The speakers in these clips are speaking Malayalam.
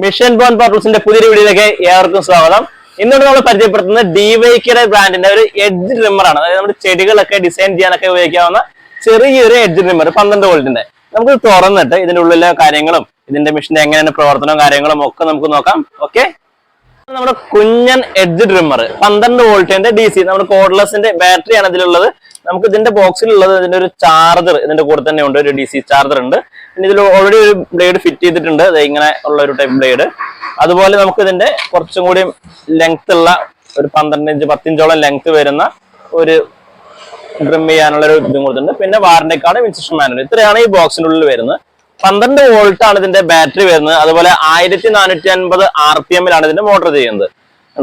മിഷൻ ബോൺ പർപ്പിൾസിന്റെ പുതിയൊരു വീഡിയോയിലേക്ക് ഏവർക്കും സ്വാഗതം. ഇന്നോട് നമ്മൾ പരിചയപ്പെടുത്തുന്നത് ഡിവൈക്കിയുടെ ബ്രാൻഡിന്റെ ഒരു എഡ്ജ് ട്രിമ്മർ ആണ്. അതായത് നമ്മുടെ ചെടികളൊക്കെ ഡിസൈൻ ചെയ്യാനൊക്കെ ഉപയോഗിക്കാവുന്ന ചെറിയൊരു എഡ്ജ് ട്രിമ്മർ പന്ത്രണ്ട് വോൾട്ടിന്റെ നമുക്ക് തുറന്നിട്ട് ഇതിന്റെ ഉള്ളിലെ കാര്യങ്ങളും ഇതിന്റെ മെഷീന്റെ എങ്ങനെയാണ് പ്രവർത്തനവും കാര്യങ്ങളും ഒക്കെ നമുക്ക് നോക്കാം. ഓക്കെ നമ്മുടെ കുഞ്ഞൻ എഡ്ജ് ട്രിമ്മർ പന്ത്രണ്ട് വോൾട്ടിന്റെ ഡി സി നമ്മുടെ കോഡ്ലെസിന്റെ ബാറ്ററി ആണ് ഇതിലുള്ളത്. നമുക്ക് ഇതിന്റെ ബോക്സിലുള്ളത് ഇതിന്റെ ഒരു ചാർജർ ഇതിന്റെ കൂടെ തന്നെ ഉണ്ട് ഒരു ഡി സി ചാർജർ ഉണ്ട്. പിന്നെ ഇതിൽ ഓൾറെഡി ഒരു ബ്ലേഡ് ഫിറ്റ് ചെയ്തിട്ടുണ്ട്. ഇങ്ങനെ ഉള്ള ഒരു ടൈപ്പ് ബ്ലേഡ് അതുപോലെ നമുക്ക് ഇതിന്റെ കുറച്ചും കൂടി ലെങ്ത് ഉള്ള ഒരു പന്ത്രണ്ട് ഇഞ്ച് പത്തിഞ്ചോളം ലെങ്ത് വരുന്ന ഒരു ഡ്രിം ചെയ്യാനുള്ള ഒരു ഇതും കൊടുത്തിട്ടുണ്ട്. പിന്നെ വാറന്റി കാർഡ് ഇൻസ്ട്രക്ഷൻ മാനുവൽ ഇത്രയാണ് ഈ ബോക്സിനുള്ളിൽ വരുന്നത്. പന്ത്രണ്ട് വോൾട്ട് ആണ് ഇതിന്റെ ബാറ്ററി വരുന്നത്. അതുപോലെ ആയിരത്തി നാനൂറ്റി അൻപത് ആർ പി എമ്മിലാണ് ഇതിന്റെ മോട്ടർ ചെയ്യുന്നത്?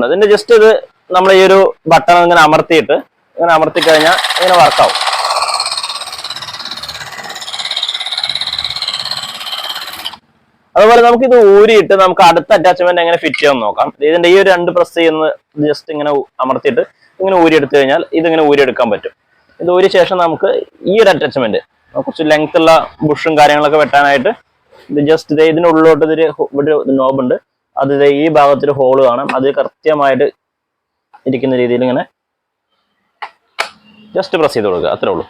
ഇതിന്റെ ജസ്റ്റ് ഇത് നമ്മൾ ഈ ഒരു ബട്ടൺ ഇങ്ങനെ അമർത്തിയിട്ട് ഇങ്ങനെ അമർത്തി കഴിഞ്ഞാൽ ഇങ്ങനെ വർക്കാവും അതുപോലെ നമുക്ക് ഇത് ഊരിയിട്ട് നമുക്ക് അടുത്ത അറ്റാച്ച്മെന്റ് എങ്ങനെ ഫിറ്റ് ചെയ്യാൻ നോക്കാം. ഇതിന്റെ ഈ ഒരു രണ്ട് പ്രസ് ചെയ്യുന്ന ജസ്റ്റ് ഇങ്ങനെ അമർത്തിയിട്ട് ഇങ്ങനെ ഊരിയെടുത്തു കഴിഞ്ഞാൽ ഇതിങ്ങനെ ഊരിയെടുക്കാൻ പറ്റും. ഇത് ഊരിയ ശേഷം നമുക്ക് ഈ ഒരു അറ്റാച്ച്മെന്റ് കുറച്ച് ലെങ്ത് ഉള്ള ബുഷും കാര്യങ്ങളൊക്കെ വെട്ടാനായിട്ട് ഇത് ജസ്റ്റ് ഇത് ഇതിന് ഉള്ളിലോട്ട് ഇതൊരു ഇവിടെ നോബ് ഉണ്ട്. അത് ദേ ഈ ഭാഗത്തൊരു ഹോൾ കാണാം. അത് കൃത്യമായിട്ട് ഇരിക്കുന്ന രീതിയിൽ ഇങ്ങനെ ജസ്റ്റ് പ്രസ് ചെയ്ത് കൊടുക്കുക. അത്രേ ഉള്ളൂ.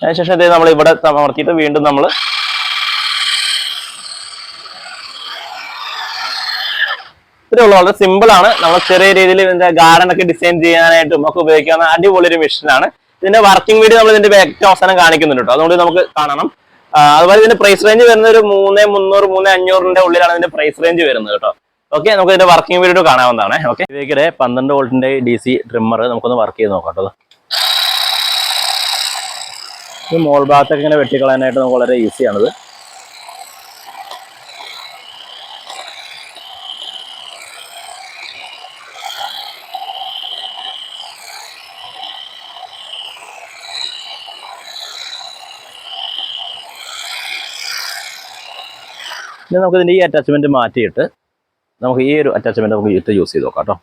അതിനുശേഷം ഇത് നമ്മൾ ഇവിടെ അമർത്തിയിട്ട് വീണ്ടും നമ്മൾ ഇത്രേ ഉള്ളൂ. വളരെ സിമ്പിൾ ആണ്. നമ്മൾ ചെറിയ രീതിയിൽ ഗാർഡൻ ഒക്കെ ഡിസൈൻ ചെയ്യാനായിട്ടും ഒക്കെ ഉപയോഗിക്കാവുന്ന അടിപൊളി ഒരു മെഷീനാണ് ഇതിന്റെ വർക്കിംഗ് വീഡിയോ നമ്മൾ ഇതിന്റെ ബാക്ക് അവസാനം കാണിക്കുന്നുണ്ട് അതുകൊണ്ട് നമുക്ക് കാണണം. അതുപോലെ ഇതിന്റെ പ്രൈസ് റേഞ്ച് വരുന്ന ഒരു മൂന്ന് മുന്നൂറ് മൂന്ന് അഞ്ഞൂറിന്റെ ഉള്ളിലാണ് ഇതിന്റെ പ്രൈസ് റേഞ്ച് വരുന്നത് കേട്ടോ. ഓക്കെ നമുക്ക് ഇതിന്റെ വർക്കിംഗ് വീഡിയോ കാണാവുന്നതാണ്. ഓക്കെ ഇവയ്ക്കിടെ പന്ത്രണ്ട് വോൾട്ടിന്റെ ഡി സി ട്രിമ്മർ നമുക്കൊന്ന് വർക്ക് ചെയ്ത് നോക്കാം കേട്ടോ. ഈ മോൾ ഭാഗത്തൊക്കെ ഇങ്ങനെ വെട്ടിക്കളയാനായിട്ട് നമുക്ക് വളരെ ഈസിയാണിത് ഇനി നമുക്ക് ഇതിന്റെ ഈ അറ്റാച്ച്മെന്റ് മാറ്റിയിട്ട് നമുക്ക് ഈ ഒരു അറ്റാച്ച്മെന്റ് നമുക്ക് ഇട്ട് യൂസ് ചെയ്ത് നോക്കാം കേട്ടോ.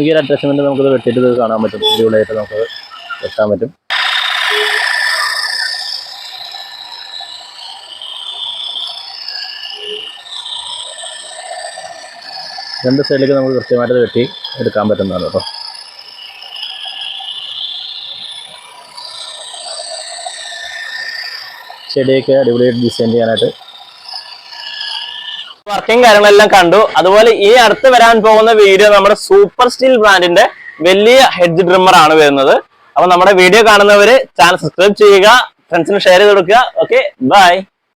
ഈ ഒരു അറ്റാച്ച്മെന്റ് നമുക്കിത് വെട്ടിയിട്ട് ഇത് കാണാൻ പറ്റും. അടിപൊളിയായിട്ട് നമുക്ക് വെട്ടാൻ പറ്റും. രണ്ട് സൈഡിലേക്ക് നമുക്ക് കൃത്യമായിട്ട് വെട്ടി എടുക്കാൻ പറ്റുന്നതാണ് കേട്ടോ. ചെടിയൊക്കെ അടിപൊളിയായിട്ട് ഡിസൈൻ ചെയ്യാനായിട്ട് വർക്കിംഗ് കാര്യങ്ങളെല്ലാം കണ്ടു. അതുപോലെ ഈ അടുത്ത് വരാൻ പോകുന്ന വീഡിയോ നമ്മുടെ സൂപ്പർ സ്റ്റീൽ ബ്രാൻഡിന്റെ വലിയ ഹെഡ് ഡ്രിമ്മർ ആണ് വരുന്നത്. അപ്പൊ നമ്മുടെ വീഡിയോ കാണുന്നവര് ചാനൽ സബ്സ്ക്രൈബ് ചെയ്യുക ഫ്രണ്ട്സിന് ഷെയർ ചെയ്ത് കൊടുക്കുക. Okay bye